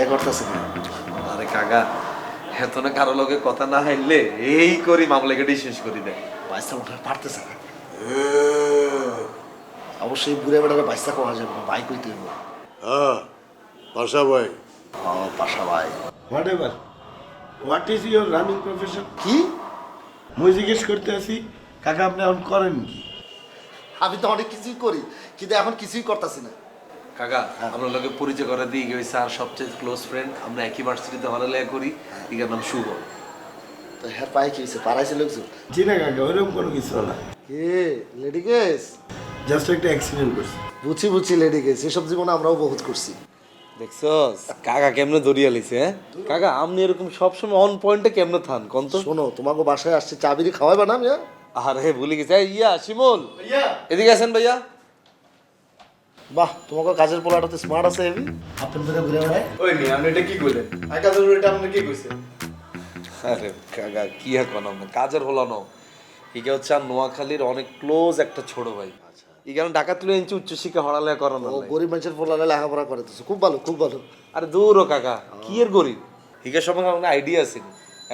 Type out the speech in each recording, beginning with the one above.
এ করতেছে আরে কাকা এত না কারও লগে কথা না হাইলে এই করি মামলা কেটে শেষ করি দেয় বাইসা ওঠার পারতেছে না। অবশ্যই বুড়ে বেড়ারে বাইসা কোয়া যাবে না বাইক হইতে হইব। হ্যাঁ পাশা ভাই। ও পাশা ভাই। What what is your running profession কি? মুই জিজ্ঞেস করতে আছি কাকা আপনি এখন করেন কি? আমি তো অনেক কিছুই করি কিন্তু এখন কিছুই করতেছি না। কাকা আমরা লগে পরিচয় করে দিই গেছে স্যার সবচেয়ে ক্লোজ ফ্রেন্ড আমরা একই ভার্সিটিতে হলে করি ইগার নাম শুভ। তো হ্যাঁ পায়ে কি হয়েছে? পাড়াইছে লোকজন জি না কাকা ওইরকম কোনো কিছু না। কে? লেডি গেস জাস্ট একটা অ্যাক্সিডেন্ট করছি। বুঝছি বুঝছি লেডি গেস এসব জীবনে আমরাও বহুত করছি। দেখছস কাকা কেমনে ধরিয়া লিছে হ্যাঁ? কাকা আপনি এরকম সবসময় অন পয়েন্টে কেমনে থান কোন তো? শোনো তোমাকে বাসায় আসছে চাবিরি খাওয়াবে না মিয়া আরে ভুলে গেছে। ইয়া শিমুল। এদিকে আছেন ভাইয়া। বাহ তোমাকে কাজের পোলাটাতে স্মার্ট আছে হেভি। আপনার ধরে ঘুরে বেড়ায়? ওই মেয়ে আপনি এটা কি করলেন কাজের এটা আপনি কি কইছেন? আরে কাকা কি আর কোন কাজের হলো না ইকে হচ্ছে আর নোয়াখালীর অনেক ক্লোজ একটা ছোট ভাই। ইখানে ঢাকা তুলে এনেছি উচ্চশিক্ষা হড়ালেখা করানো ও গরিব মানুষের পোলালে লেখাপড়া করে তো খুব ভালো খুব ভালো। আরে দূর ও কাকা কি এর গরিব? হিগের সম্পর্কে আমার আইডিয়া আছে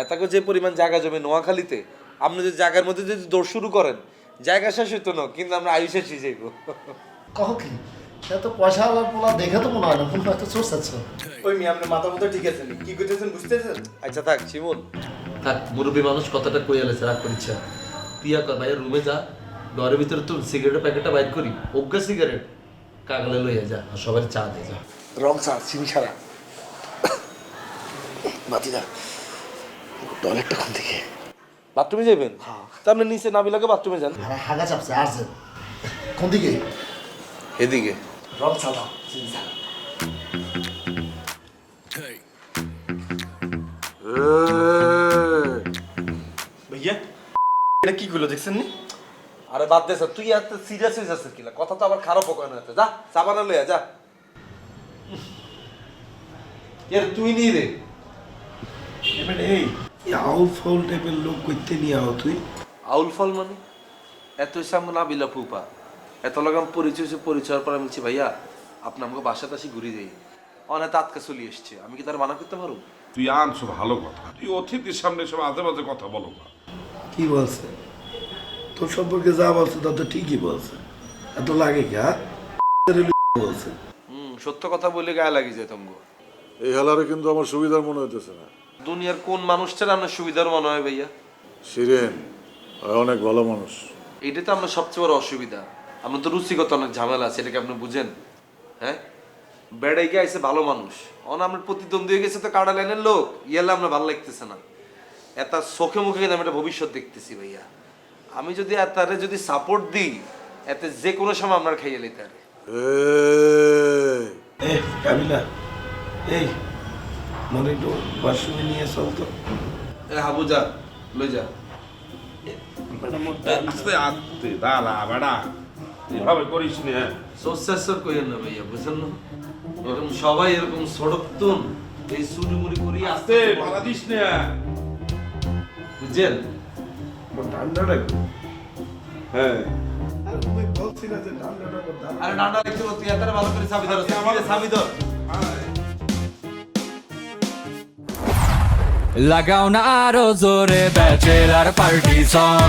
এতাকে যে পরিমাণ জায়গা জমি নোয়াখালীতে আপনি যদি জায়গার মধ্যে যদি দৌড় শুরু করেন জায়গা শেষ হইতো না কিন্তু আমরা আয়ু শেষ হয়ে যাইব। কহ কি? সে তো পয়সা আলার পোলা দেখে তো মনে হয় না মনে হয় তো চোর আছে। ওই মেয়ে আপনার মাথা মতো ঠিক আছে নি? কি কইতেছেন বুঝতেছেন? আচ্ছা থাক শিমুল। থাক মুরব্বী মানুষ কথাটা কই আলেছে রাগ করিচ্ছা পিয়া কর ভাই রুমে যা ঘরের ভিতরে তোর সিগারেটের প্যাকেটটা বাইর করি অজ্ঞা সিগারেট। কাগলে লইয়া যা আর সবার চা দে যা। রং চা চিনি ছাড়া। বাতিদা টয়লেটটা কোন দিকে? বাথরুমে যাবেন তা আপনি নিচে নাবিলাকে বাথরুমে যান। হ্যাঁ হাগা চাপছে আসছে কোন দিকে? এদিকে। রং চা দাও ভাইয়া এটা কি করল দেখছেন নি আরে বাদ দে স্যার তুই এত সিরিয়াস হয়ে যাচ্ছিস কিলা কথা তো আবার খারাপ হবে না যা সাবানা লইয়া যা এর তুই নি রে এবারে এই আউল ফাউল টাইপের লোক করতে নিয়ে আও তুই আউল ফল মানে এত সামনে বিলা ফুপা এত লাগাম পরিচয় হয়েছে পরিচয়ের পর আমি বলছি ভাইয়া আপনি আমাকে বাসা আসি ঘুরি দেই। অনেক তাৎকা চলে এসছে। আমি কি তার মানা করতে পারব তুই আনছো ভালো কথা। তুই অতিথির সামনে সব আজে বাজে কথা বলো না। কি বলছে? তোর সম্পর্কে যা বলছে তা তো ঠিকই বলছে। এত লাগে কি হ্যাঁ? বলছে। হুম সত্য কথা বলে গায়ে লাগি যায় তঙ্গ এই হেলারে কিন্তু আমার সুবিধার মনে হইতেছে না। দুনিয়ার কোন মানুষটার আপনার সুবিধার মনে হয় ভাইয়া? সিরেন অনেক ভালো মানুষ। এইটা তো আমরা সবচেয়ে বড় অসুবিধা। আমরা তো রুচিগত অনেক ঝামেলা আছে এটাকে আপনি বুঝেন। হ্যাঁ? বেড়াই গিয়ে আইসে ভালো মানুষ। অন আমরা প্রতিদ্বন্দ্বী হয়ে গেছে তো কাটা লাইনের লোক। ইয়ালে আমরা ভালো লাগতেছে না। এত চোখে মুখে আমি একটা ভবিষ্যৎ দেখতেছি ভাইয়া। আমি যদি এতারে যদি সাপোর্ট দিই এতে যে কোনো সময় আপনার খাইয়ে লইতে পারে। এই, এ কাবিলা। এই মনে একটু ওয়াশরুমে নিয়ে চল তো। এ হাবু যা লই যা। আস্তে আস্তে দাঁড়া বেড়া। এভাবে করিস না। না ভাইয়া বুঝেন না? এরকম সবাই এরকম সড়কতুন এই করি আস্তে দিস না। বুঝছেন? ঠান্ডাটা হ্যাঁ। আর দেখতে এত ভালো করে ধর আমাকে ধর লাগাও না আরও জোরে ব্যাচেলার পার্টি সং